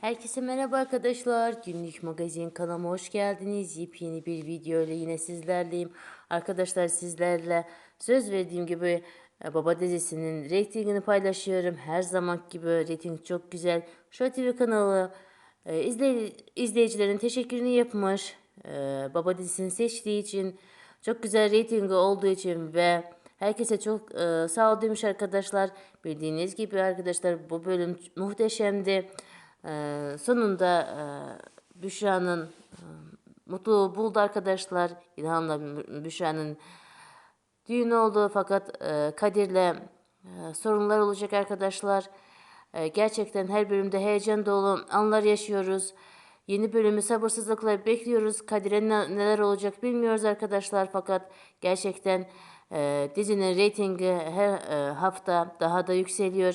Herkese merhaba arkadaşlar. Günlük magazin kanalıma hoş geldiniz. Yepyeni bir video ile yine sizlerleyim. Arkadaşlar sizlerle söz verdiğim gibi e, Baba dizisinin reytingini paylaşıyorum. Her zaman gibi reyting çok güzel. Show TV kanalı e, izley- izleyicilerin teşekkürünü yapmış. E, Baba dizisini seçtiği için çok güzel reytingi olduğu için ve herkese çok e, sağ ol demiş arkadaşlar. Bildiğiniz gibi arkadaşlar bu bölüm muhteşemdi. Ee, sonunda e, Büşra'nın e, mutluluğu buldu arkadaşlar. İlhan'la Bü- Büşra'nın düğün oldu fakat e, Kadir'le e, sorunlar olacak arkadaşlar. Gerçekten her bölümde heyecan dolu anlar yaşıyoruz. Yeni bölümü sabırsızlıkla bekliyoruz. Kadir'e ne- neler olacak bilmiyoruz arkadaşlar fakat gerçekten e, dizinin reytingi her e, hafta daha da yükseliyor.